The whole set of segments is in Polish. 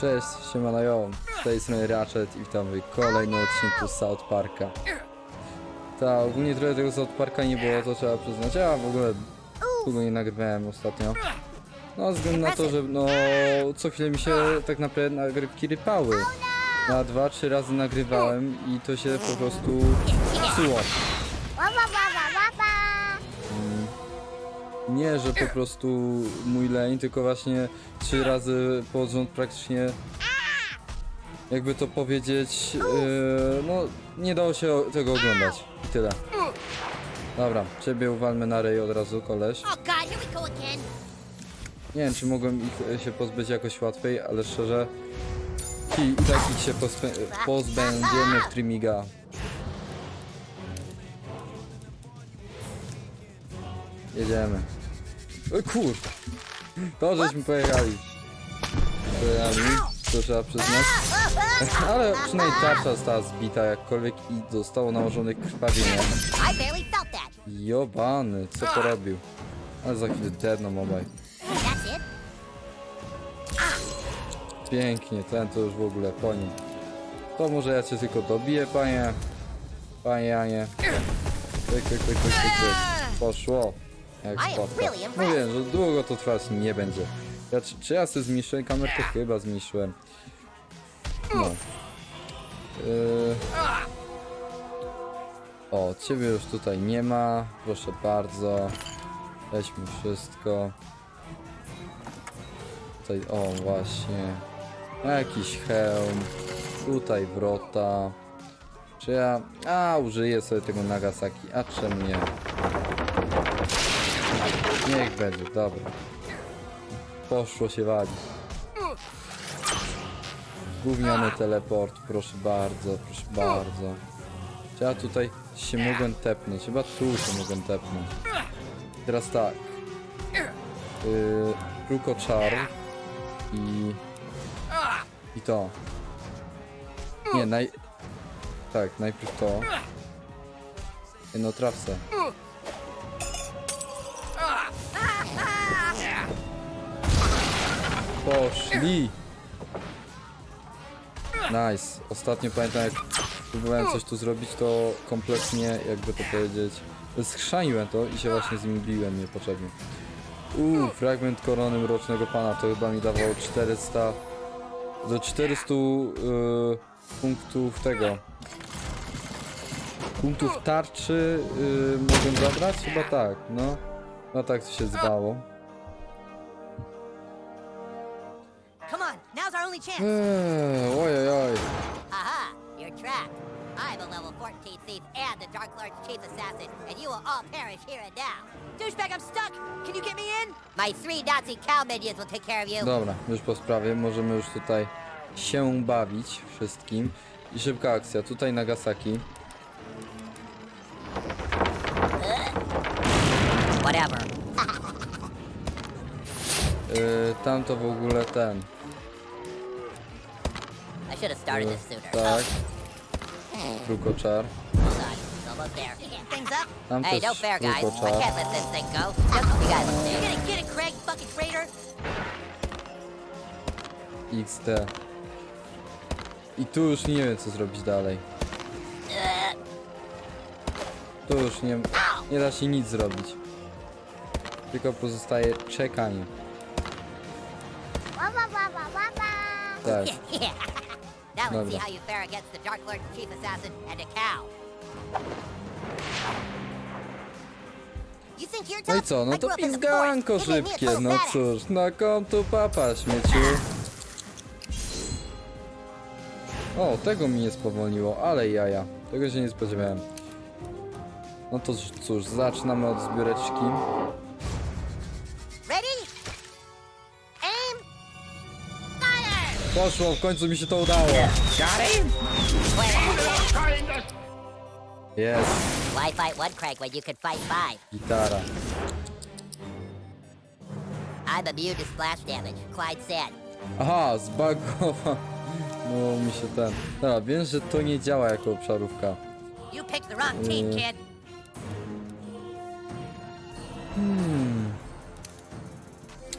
Cześć, siemano yo, z tej strony Ratchet i witam w kolejnym odcinku South Parka. Ta, ogólnie trochę tego South Parka nie było, to trzeba przyznać, a w ogóle długo nie nagrywałem ostatnio. No, względu na to, że no, co chwilę mi się tak naprawdę nagrywki rypały. Na dwa, trzy razy nagrywałem i to się po prostu psuło. Nie, że po prostu mój leń, tylko właśnie trzy razy pod rząd praktycznie jakby to powiedzieć, yy, no nie dało się tego oglądać. I tyle. Dobra, ciebie uwalmy na rej od razu, koleś. Oh God, here we go again. Nie wiem, czy mogłem ich e, się pozbyć jakoś łatwiej, ale szczerze i, i tak ich się pozbę- pozbędziemy w Trimiga. Jedziemy. O kur... To żeśmy pojechali. Pojechali, to trzeba przyznać. Ale przynajmniej tarcza została zbita jakkolwiek i zostało nałożone krwawienie. Jobany, co to robił? Ale za chwilę deadną obaj. Pięknie, ten to już w ogóle po nim. To może ja cię tylko dobiję, panie. Panie Janie. Pyk, pyk, pyk, pyk, pyk. Poszło. Jak spotka. impressed. Mówię, że długo to trwać nie będzie. Ja, czy, czy ja sobie zmniejszyłem kamerkę? Chyba zmniejszyłem. No. Yy... O, ciebie już tutaj nie ma. Proszę bardzo. Weźmy wszystko. Tutaj, o właśnie. Jakiś hełm. Tutaj wrota. Czy ja... A, użyję sobie tego Nagasaki. A czemu nie? Niech będzie, dobra. Poszło się walić. Gówniany teleport, proszę bardzo, proszę bardzo. Czy ja tutaj się mogłem tepnąć? Chyba tu się mogłem tepnąć. Teraz tak. Yy, czar i... I to. Nie, naj... Tak, najpierw to. No traf se. Poszli! Nice. Ostatnio pamiętam jak próbowałem coś tu zrobić, to kompletnie, jakby to powiedzieć, schrzaniłem to i się właśnie z nim biłem niepotrzebnie. Uuu, fragment korony Mrocznego Pana, to chyba mi dawało 400... Do 400 yy, punktów tego. Punktów tarczy yy, mogłem zabrać? Chyba tak, no. No tak to się zwało. Only chance. Oj. Aha, you're trapped. I'm a level 14 thief and the Dark Lord's chief assassin, and you will all perish here and now. Douchebag, I'm stuck. Can you get me in? My three Nazi cow minions will take care of you. Dobra, już po sprawie, możemy już tutaj się bawić wszystkim. I szybka akcja, tutaj Nagasaki. Whatever. Yy, tam to w ogóle ten. I should have started this sooner. tak. Krukoczar. Almost there. Things up. Tam Hey, też no fair, guys. I krukoczar. can't let this thing go. You guys Get it, get it, Craig, fucking traitor. XD. I tu już nie wiem co zrobić dalej. Tu już nie, nie da się nic zrobić. Tylko pozostaje czekanie. Tak. yeah. Now let's Dobra. see how you fare against the Dark Lord's chief assassin and a cow. You think you're No i tough? co, no I to grew up in the pizganko forest. It made me a szybkie, total no badass. cóż, na kontu papa śmieciu. O, tego mi nie spowolniło, ale jaja, tego się nie spodziewałem. No to cóż, zaczynamy od zbióreczki. Poszło, w końcu mi się to udało. Jest, Why fight one Craig when you could fight five? gitara. I'm immune to splash damage. Clyde said. Aha, zbagowa. No mi się ten... Dobra, wiem, że to nie działa jako obszarówka. You picked the wrong team, Mm. kid.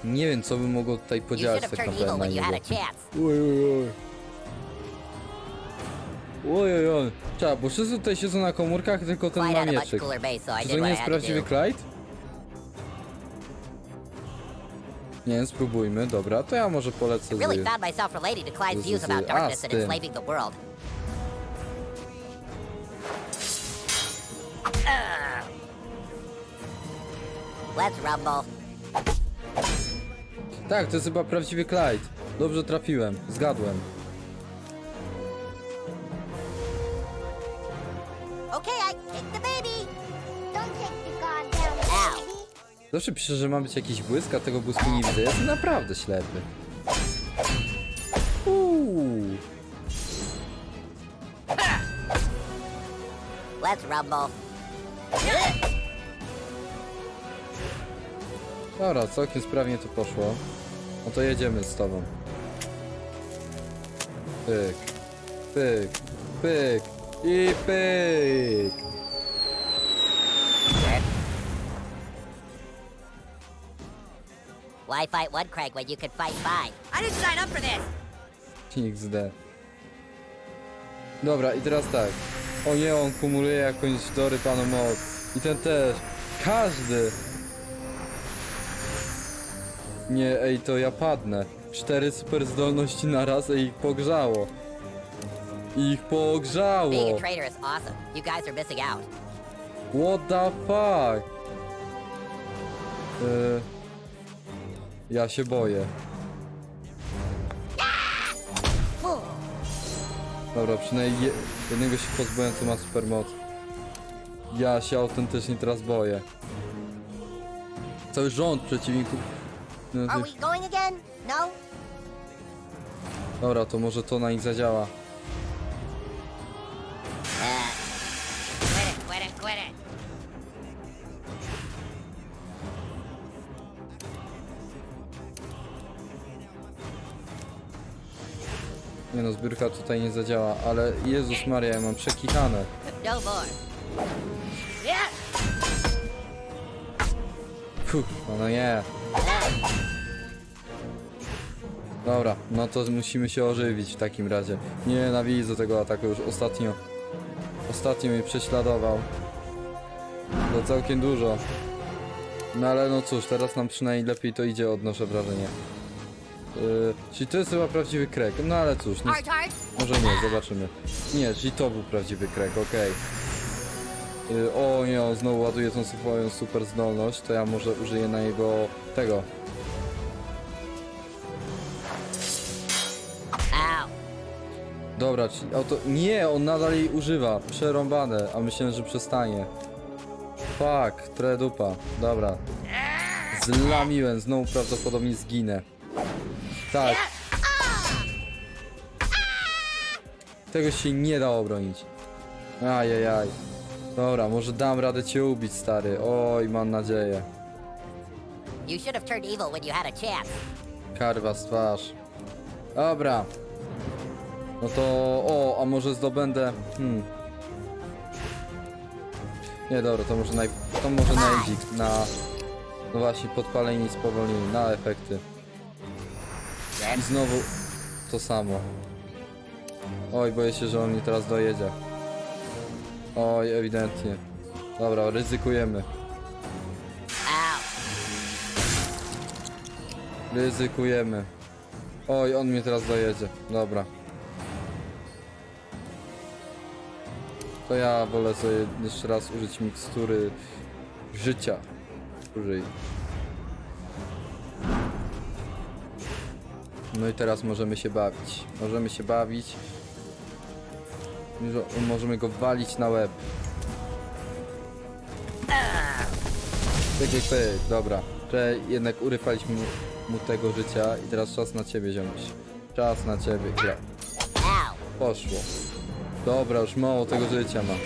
Nie wiem, co by mogło tutaj podziałać tak naprawdę na niego. Oj, oj, oj. Oj, oj, oj. Trzeba, bo wszyscy tutaj siedzą na komórkach, tylko ten Clyde ma had a much mieczyk. cooler base, so I Czy to nie jest prawdziwy. Clyde? Nie, spróbujmy, dobra, to ja może polecę I really z... found myself relating to Clyde's views about a- darkness and enslaving the world. Let's rumble. Tak, to jest chyba prawdziwy Clyde. Dobrze trafiłem, zgadłem. Okay, I kicked the baby. Don't take the goddamn Ow. baby. Zawsze pisze, że ma być jakiś błysk, a tego błysku nie widzę. Jestem naprawdę ślepy. Uuu. Let's rumble. Dobra, całkiem sprawnie to poszło. No to jedziemy z tobą. Pyk, pyk, pyk i pyk. Why fight one Craig when you could fight five? I didn't sign up for this. XD. Dobra, i teraz tak. O nie, on kumuluje jakąś dorypaną moc. I ten też. Każdy. Nie, ej, to ja padnę. Cztery super zdolności na raz, ej, ich pogrzało. Ich pogrzało. Being a traitor is awesome. You guys are missing out. What the fuck? Y... Ja się boję. Dobra, przynajmniej je, jednego się pozbyłem, co ma super moc. Ja się autentycznie teraz boję. Cały rząd przeciwników. No, Are ty- we going again? No? Dobra, to może to na nich zadziała. Quit it, quit it, quit it. Nie no, zbiórka tutaj nie zadziała, ale Jezus Maria, ja mam przekichane. No more. Fuh, no, nie. Dobra, no to musimy się ożywić w takim razie. Nienawidzę tego ataku już ostatnio. Ostatnio mnie prześladował. To całkiem dużo. No ale no cóż, teraz nam przynajmniej lepiej to idzie, odnoszę wrażenie. Yy, czyli to jest chyba prawdziwy krek. No ale cóż, no, może nie, zobaczymy. Nie, czyli to był prawdziwy krek, okej. Yy, o nie, on znowu ładuje tą swoją super zdolność, to ja może użyję na jego tego. Dobra, czyli auto... Nie, on nadal jej używa. Przerąbane, a myślałem, że przestanie. Fuck, trochę dupa. Dobra. Zlamiłem, znowu prawdopodobnie zginę. Tak. Tego się nie da obronić. Ajajaj. Dobra, może dam radę cię ubić, stary. Oj, mam nadzieję. You should have turned evil when you had a chance. Karwa z twarz. Dobra. No to... O, a może zdobędę... Hmm. Nie, dobra, to może naj... To może na edzik, na... No właśnie, podpalenie i spowolnienie, na efekty. I znowu to samo. Oj, boję się, że on mnie teraz dojedzie. Oj, ewidentnie. Dobra, ryzykujemy. Ryzykujemy. Oj, on mnie teraz dojedzie. Dobra. To ja wolę sobie jeszcze raz użyć mikstury życia. Użyj. No i teraz możemy się bawić. Możemy się bawić. Mo- Możemy go walić na łeb. Pyk. Dobra. Że jednak urypaliśmy mu, mu tego życia i teraz czas na ciebie, ziomuś. Czas na ciebie. Gra. Poszło. Dobra, już mało tego życia mam.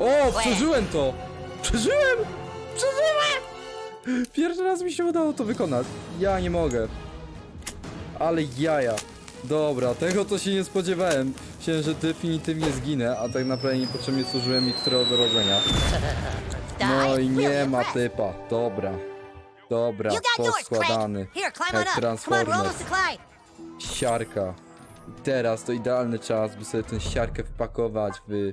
O, przeżyłem to! Przeżyłem! Przeżyłem! Pierwszy raz mi się udało to wykonać. Ja nie mogę. Ale jaja. Dobra, tego to się nie spodziewałem. Myślałem, że definitywnie zginę, a tak naprawdę niepotrzebnie służyłem mi które od rodzenia. die. No i nie ma typa. Dobra. Dobra, poskładany. Jak. Siarka. I teraz to idealny czas, by sobie tę siarkę wpakować w...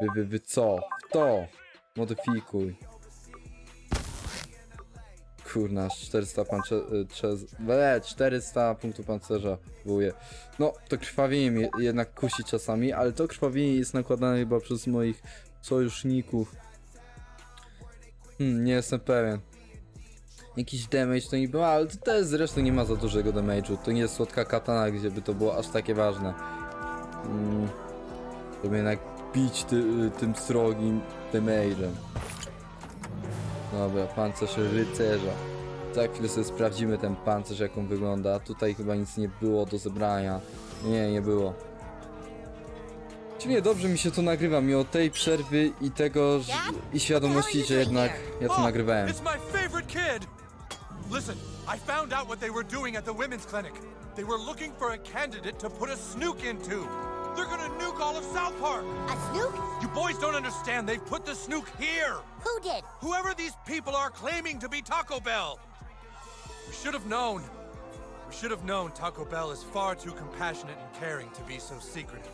W, w, w co? W to. Modyfikuj. Kurna, aż 400 pancze... y, czez- e, 400 punktów pancerza wuje. No, to krwawienie mnie jednak kusi czasami, ale to krwawienie jest nakładane chyba przez moich sojuszników. Hmm, nie jestem pewien. Jakiś damage to nie było, ale to też zresztą nie ma za dużego damage'u. To nie jest słodka katana, gdzie by to było aż takie ważne. Mm, żeby jednak bić ty, y, tym srogim damage'em. Dobra, pancerz rycerza. Za chwilę sobie sprawdzimy ten pancerz, jak on wygląda. Tutaj chyba nic nie było do zebrania. Nie, nie było. Czyli nie, dobrze mi się to nagrywa, mimo tej przerwy i tego, że, i świadomości, że jednak ja to Oh, nagrywałem. It's my favorite kid! Listen, I found out what they were doing at the women's clinic. They were looking for a candidate to put a snook into. They're gonna nuke all of South Park. A snook? You boys don't understand. They've put the snook here. Who did? Whoever these people are claiming to be Taco Bell. We should have known. We should have known Taco Bell is far too compassionate and caring to be so secretive.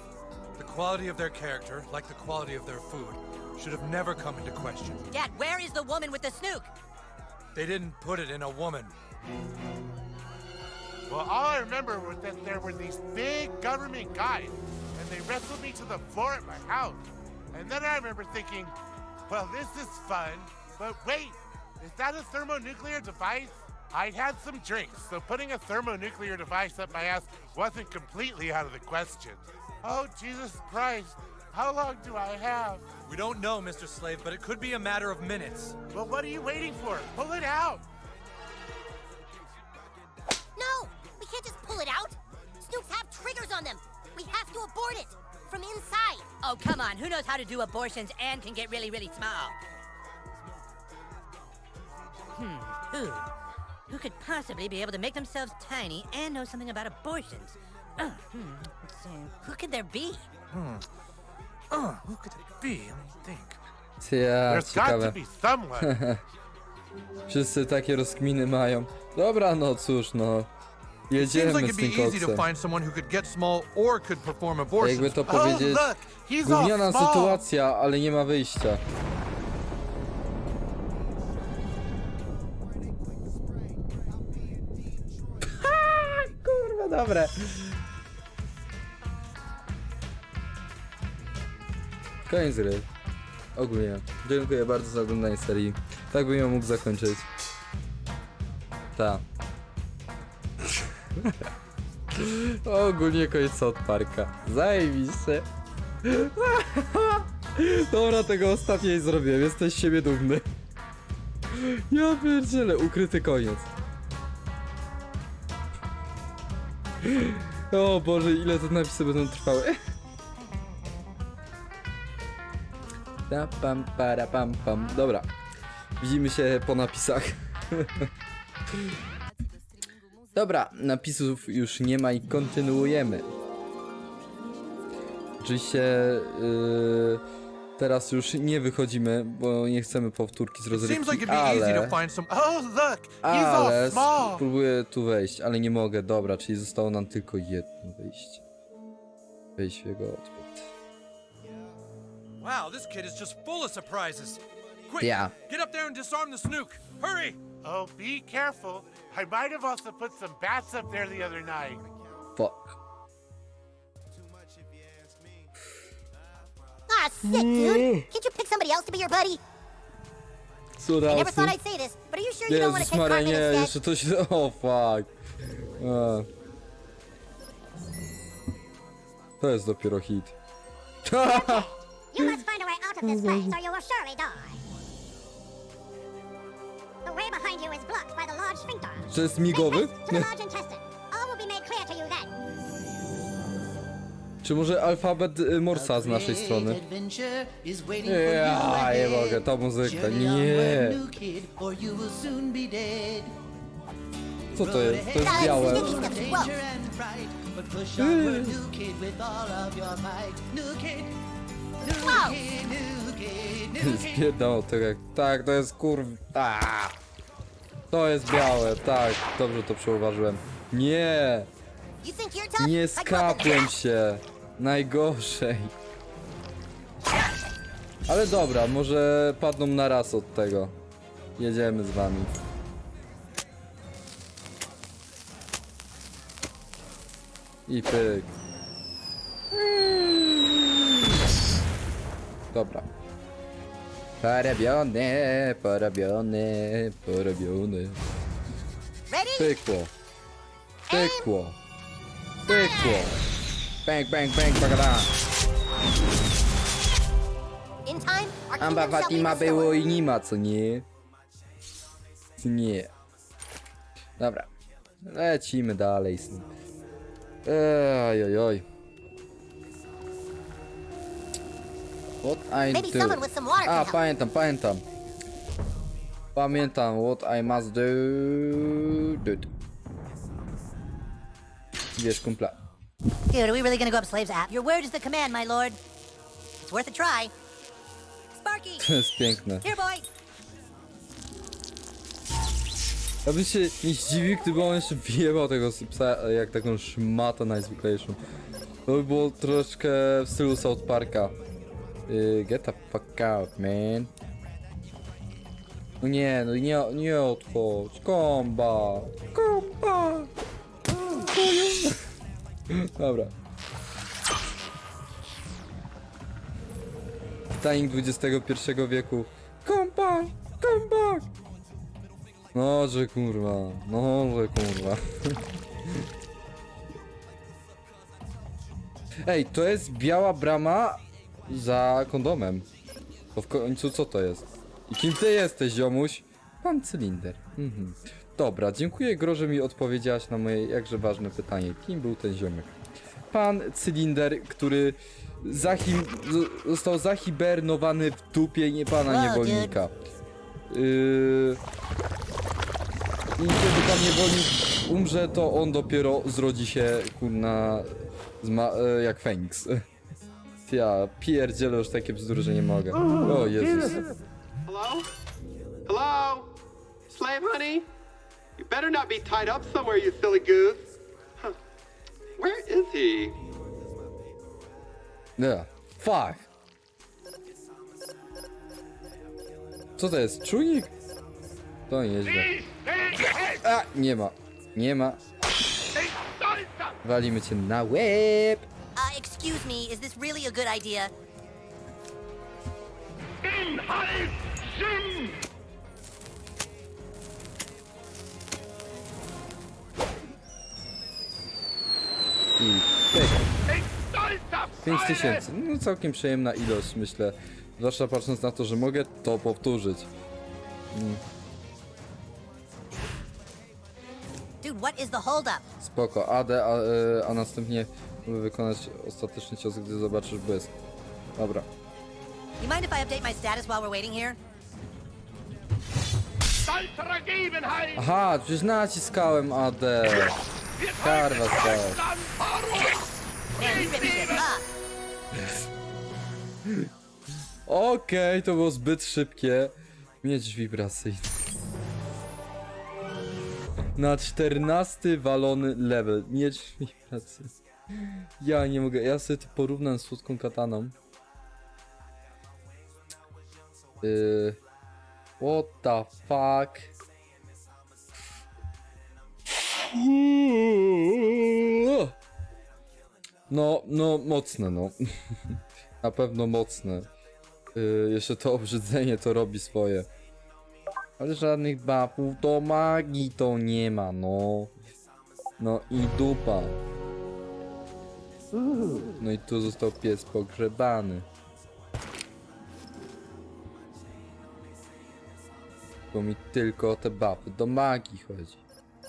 The quality of their character, like the quality of their food, should have never come into question. Dad, where is the woman with the snook? They didn't put it in a woman. Well, all I remember was that there were these big government guys, and they wrestled me to the floor at my house. And then I remember thinking, well, this is fun, but wait, is that a thermonuclear device? I'd had some drinks, so putting a thermonuclear device up my ass wasn't completely out of the question. Oh, Jesus Christ, how long do I have? We don't know, Mr. Slave, but it could be a matter of minutes. Well, what are you waiting for? Pull it out! No! We can't just pull it out! Snooks have triggers on them! We have to abort it! From inside! Oh, come on. Who knows how to do abortions and can get really, really small? Hmm. Who? Who could possibly be able to make themselves tiny and know something about abortions? Uh, hmm. Let's see. Who could there be? Hmm. Oh, who could it be? Let me think. Ja, There's got to be someone. Wszyscy takie rozkminy mają. Dobra, no cóż, no. It seems Jedziemy like z it'd tym be easy to koksem. find someone who could get small or could perform Jakby abortions. to oh, powiedzieć, look, he's all gówniana small. sytuacja, ale nie ma wyjścia. Kurwa, dobre. Koniec gry. Ogólnie. Dziękuję bardzo za oglądanie serii. Tak bym ją mógł zakończyć. Ta. Ogólnie koniec South Parka. Zajebiście. Dobra, tego ostatniej zrobiłem. Jesteś z siebie dumny. Ja pierdzielę, ukryty koniec. O Boże, ile te napisy będą trwały. Ta pam para pam pam. Dobra. Widzimy się po napisach. Dobra, napisów już nie ma i kontynuujemy. Oczywiście yy, teraz już nie wychodzimy, bo nie chcemy powtórki z rozrywki, ale. Oh, ale spróbuję tu wejść, ale nie mogę. Dobra, czyli zostało nam tylko jedno wyjście. Wejść w jego odbyt. Wow, this kid is just full of surprises. Quick, Yeah. get up there and disarm the snook. Hurry! Oh, be careful. I might have also put some bats up there the other night. Fuck. Ah, sick, dude! Can't you pick somebody else to be your buddy? Co I never thought I'd say this, but are you sure you don't want to Jezus take Maria, Cartman nie, instead? jeszcze to się... O, fuck. A. To jest dopiero hit. You must find a way out of this place, or you will surely die. To you then. Czy może alfabet y, Morsa z naszej strony? Ja nie mogę, ta muzyka, nie. Co to jest? To jest białe. Whoa! Zbiedał to jak... Tak, to jest kurw... Aaa. To jest białe, tak. Dobrze to przeuważyłem. Nie! Nie skapłem się. Najgorzej. Ale dobra, może padną na raz od tego. Jedziemy z wami. I pyk. Dobra. Porobione, porobione. Ready? Pykło. Pykło. Pykło. Bang, bang, bang, bagada. Amba Fatima było i nie ma, co nie? Co nie. Dobra. Lecimy dalej. Ej, oj, oj. What I Maybe do? someone with some water A, can help. pamiętam, pamiętam. Pamiętam, what I must do. Dude. Wiesz, kumpla. Dude, are we really gonna go up Slave's app? Your word is the command, my lord. It's worth a try. Sparky! To jest piękne. Here, boy! Ja bym się nie zdziwił, gdyby on jeszcze wyjebał tego psa jak taką szmatę najzwyklejszą. To by było troszkę w stylu South Parka. Y, get the fuck out, man. No nie, no nie, nie odchodź. Komba! Komba! Dobra. Titanic XXI wieku. Komba! Komba! No, że kurwa. No, że kurwa. Ej, to jest biała brama za kondomem. To w końcu co to jest? I kim ty jesteś, ziomuś? Pan cylinder. Mhm. Dobra, dziękuję Gro, że mi odpowiedziałaś na moje jakże ważne pytanie. Kim był ten ziomek? Pan cylinder, który zahim... został zahibernowany w dupie nie pana Wow, niewolnika. Yy... I kiedy pan niewolnik umrze, to on dopiero zrodzi się, kurna, zma- e, jak Feniks. Ja pierdzielę już takie bzdury, że nie mogę. O Jezus. Hello? Hello? Slave honey? You better not be tied up somewhere, you silly goose. Huh. Where is he? Nie. Fuck. Co to jest? Czujnik? To nieźle. A, nie ma. Nie ma. Walimy cię na łeb. Excuse me, is this really a good idea? I pyk. 5 tysięcy. No całkiem przyjemna ilość, myślę. Zwłaszcza patrząc na to, że mogę to powtórzyć. Dude, what is the holdup? Spoko. AD, a, e, a następnie wykonać ostateczny cios, gdy zobaczysz błysk. Dobra. You mind if I update my status while we're waiting here? Aha, przecież naciskałem AD. Karwa stała. Man, you ripped shit up. Okej, to było zbyt szybkie. Miecz wibracyjny. Na 14 walony level. Miecz wibracyjny. Ja nie mogę. Ja sobie to porównam z słodką kataną. Yy, what the fuck? No, no, mocne, no. Na pewno mocne. Yy, jeszcze to obrzydzenie to robi swoje. Ale żadnych buffów do magii to nie ma, no. No i dupa. No i tu został pies pogrzebany. Bo mi tylko o te buffy do magii chodzi.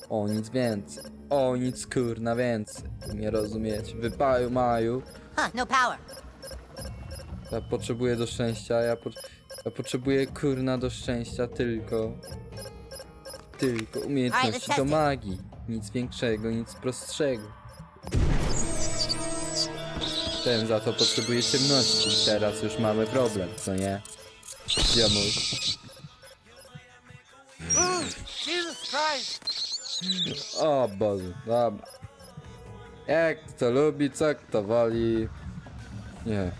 O nic więcej. O nic kurna więcej. Nie rozumiecie. Wypaju maju. Huh, no power. Ja potrzebuję do szczęścia, ja, po, ja potrzebuję kurna do szczęścia tylko. Tylko umiejętności do magii. Nic większego, nic prostszego. Ten za to potrzebuje ciemności. Teraz już mamy problem, co nie? Ziomuś. Jesus Christ! O Boże, dobra. Jak kto lubi, co kto woli. Nie.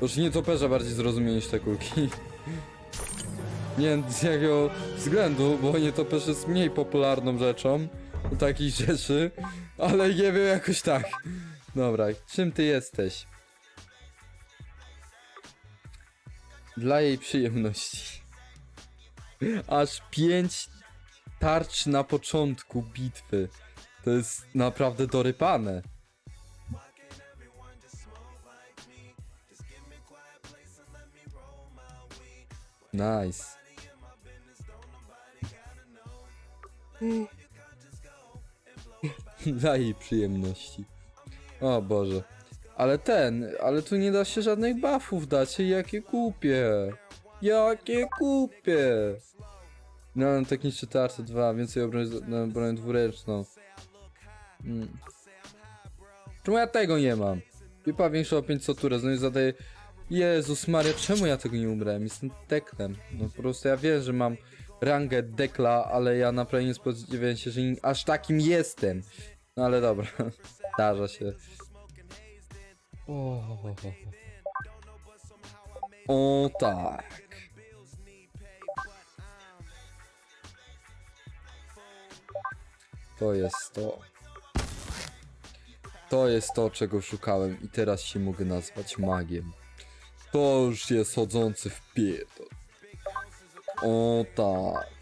Już nie toperza bardziej zrozumie niż te kulki. Nie wiem z jakiego względu, bo nietoperz jest mniej popularną rzeczą do takich rzeczy, ale nie wiem jakoś tak. Dobra, czym ty jesteś? Dla jej przyjemności. Aż pięć tarcz na początku bitwy. To jest naprawdę dorypane. Nice. Dla jej przyjemności. O Boże. Ale ten, ale tu nie da się żadnych buffów dać. Jakie głupie. Jakie głupie. No, techniczny tarcze 2, więcej obrony, na broń dwuręczną. Mm. Czemu ja tego nie mam? Pipa większa o 500 turę, no i zadaję... Jezus Maria, czemu ja tego nie ubrałem? Jestem deklem. No po prostu ja wiem, że mam rangę dekla, ale ja naprawdę nie spodziewałem się, że aż takim jestem. No ale dobra, zdarza się. O, o tak. To jest to. To jest to, czego szukałem i teraz się mogę nazwać magiem. To już jest chodzący w pierdol. O tak.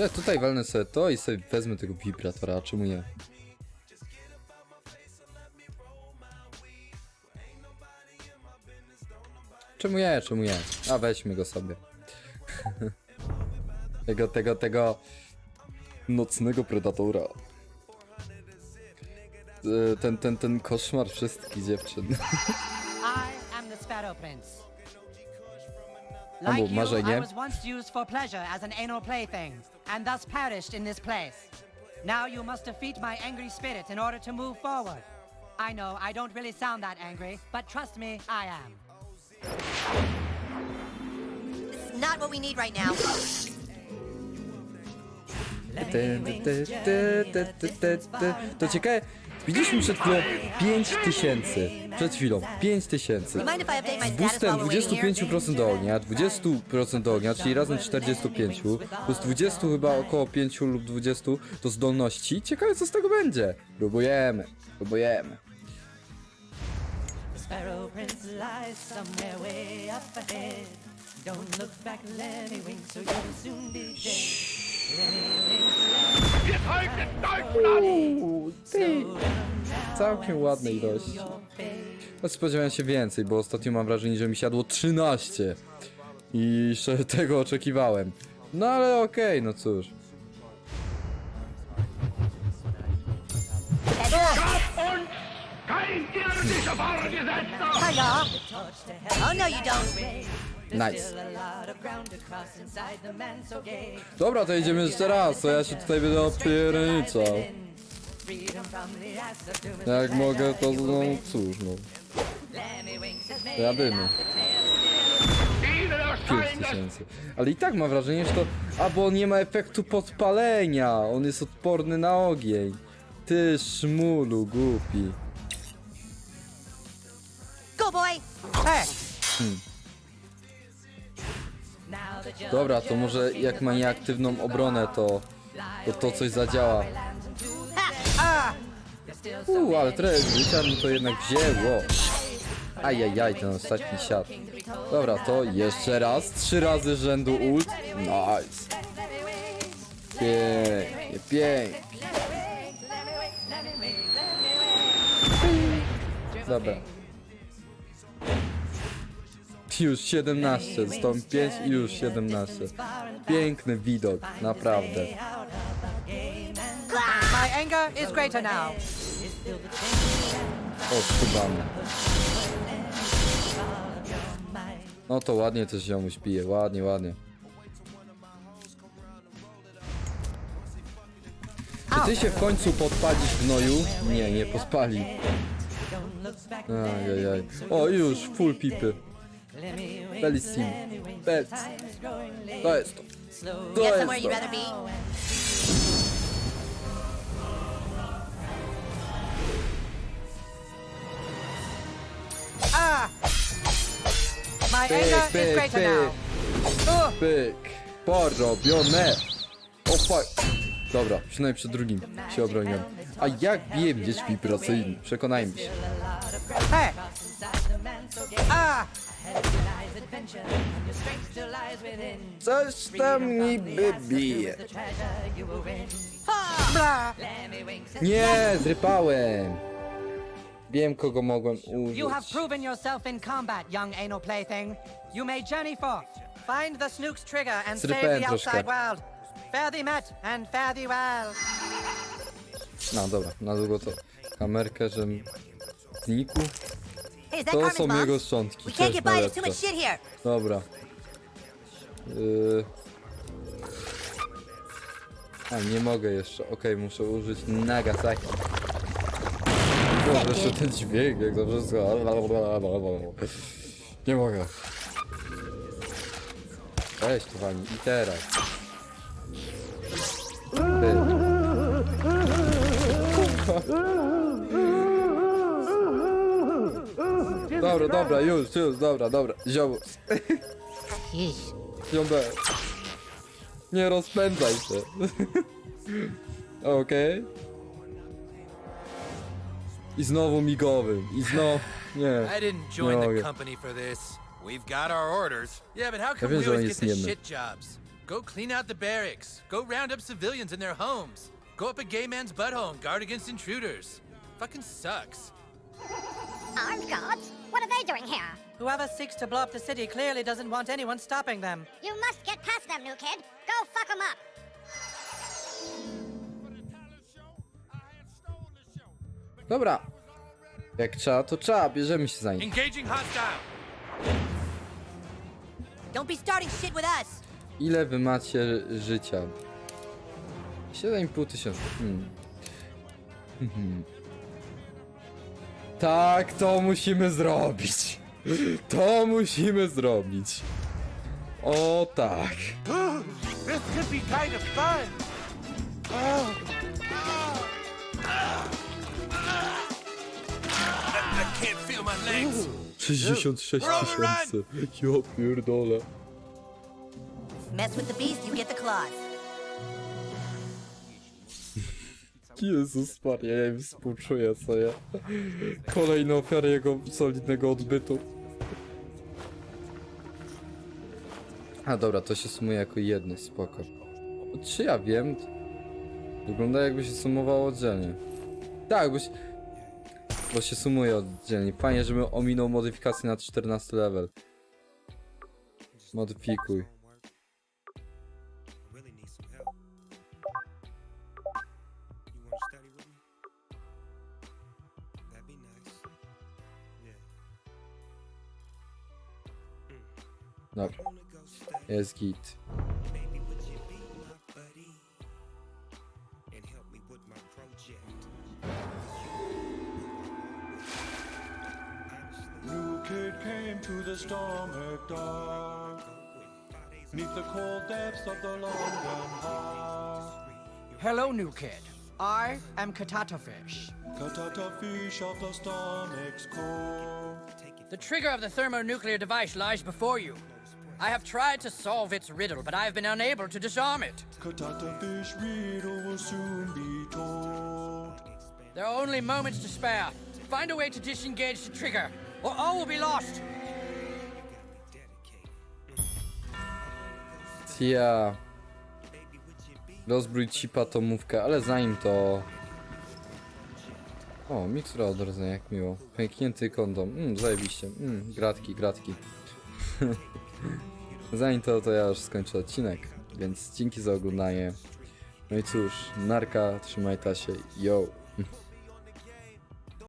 Czy ja tutaj walnę sobie to i sobie wezmę tego wibratora, a czemu nie? Czemu nie, czemu nie? A weźmy go sobie. tego, tego, tego nocnego predatora. E, Ten, ten, ten koszmar wszystkich dziewczyn. I am the Sparrow Prince. Albo marzenie. And thus perished in this place. Now you must defeat my angry spirit in order to move forward. I know I don't really sound that angry, but trust me, I am. This is not what we need right now. To ciekawe, widzieliśmy przed chwilą 5000. Przed chwilą 5000. You mind if I update my Z boostem while we're waiting here? 25% ognia, 20% ognia, czyli razem 45, plus 20 chyba około 5 lub 20 to zdolności. Ciekawe co z tego będzie. Próbujemy, próbujemy. Sparrow Prince lies somewhere way up ahead. Don't look back, let me wink, so you'll soon be dead. Całkiem ładnej ilości. No, Spodziewałem się więcej, bo ostatnio mam wrażenie, że mi siadło 13. I jeszcze tego oczekiwałem. No ale okej, no cóż. Hiya. Oh no, you don't. Nice. Dobra, to idziemy jeszcze raz, to ja się tutaj będę opierniczał. Jak mogę, to no cóż, no. Lemmy winks has To ja made dymy. 5 tysięcy. Ale i tak mam wrażenie, że to... A, bo on nie ma efektu podpalenia. On jest odporny na ogień. Ty szmulu, głupi. Go, boy. Hey! Judge Dobra, to może jak ma nieaktywną obronę, to... To to coś zadziała. Uuu, ale trochę życia mi to jednak wzięło. Ajajaj, ten ostatni siat. Dobra, to jeszcze raz. Trzy razy rzędu ult. Nice. Pięknie, pięknie. Dobra. Już 17, zostało mi 5 i już 17. Piękny widok, naprawdę. My anger is greater now. O, skubany. No to ładnie też ziomuś pije, ładnie, ładnie. Czy ty się w końcu podpalisz w gnoju? Nie, nie podpali. Ajajaj. O, już, full pipy. Bellissimo. Bell. To jest to. To jest be? Ah! My Pyk, anger is pyk, greater pyk. now. Ugh. Pyk. Porobione. O fuck. Dobra, przynajmniej przed drugim się obroniłem. A jak bije miecz wibracyjny? Przekonajmy się. Hey! Ah! Coś tam niby bije. Blah! Nie, zrypałem. Wiem kogo mogłem użyć. You have proven yourself in combat, young anal plaything. You may journey forth, find the Snook's trigger, and save Zrypałem the troszkę. outside world. Fare thee met, and fare thee well. No dobra, na długo to kamerkę, że znikł. To są jego szczątki, też najlepsze. Dobra. Yy... A, nie mogę jeszcze. Okej, muszę użyć Nagasaki. Dobrze, jeszcze ten dźwięk, jak to wszystko. Nie mogę. Tu Wani, i teraz. Dobra, dobra, już, już, dobra, dobra. Ziomus. Ziombe. Nie rozpędzaj się. Okej. I znowu migowym. I znowu... Nie. I didn't join Nie the mogę. company for this. We've got our orders. Yeah, but how come wiem, we że on always jest get the niemy. shit jobs? Go clean out the barracks. Go round up civilians in their homes. Go up a gay man's butthole and guard against intruders. Fucking sucks. Armed guards? What are they doing here? Whoever seeks to blow up the city clearly doesn't want anyone stopping them. You must get past them, new kid. Go fuck them up. Dobra. Jak trzeba, to trzeba. Bierzemy się za nich. Engaging hostile. Don't be starting shit with us. Ile wy macie życia? 7,5 tysiąca. Hmm. Mhm. Tak, to musimy zrobić. To musimy zrobić. O tak. This could be kind of fun. Oh, I can't feel my legs. 66 We're tysięcy. Ja pierdolę. Mess with the beast, you get the claws. Jezus Maria, ja im współczuję sobie. Kolejne ofiary jego solidnego odbytu. A dobra, to się sumuje jako jedno, spoko. Czy ja wiem? Wygląda jakby się sumowało oddzielnie. Tak, bo się... Bo się sumuje oddzielnie. Fajnie, żebym ominął modyfikację na 14 level. Modyfikuj. My project? New kid came to the stomach dark. Neath the cold depths of the London heart. Hello, new kid. I am Katatafish. Katata fish of the stomach's core. The trigger of the thermonuclear device lies before you. I have tried to solve its riddle, but I have been unable to disarm it. Katata fish riddle will soon be told. There are only moments to spare. Find a way to disengage the trigger, or all will be lost. Ja. Rozbrój cipa tomówkę, ale zanim to... O, od rodzenia, jak miło. Pęknięty kondom. Mmm, zajebiście. Mmm, gratki, gratki. zanim to, to ja już skończę odcinek, więc dzięki za oglądanie. No i cóż, narka, trzymaj tasie, yo.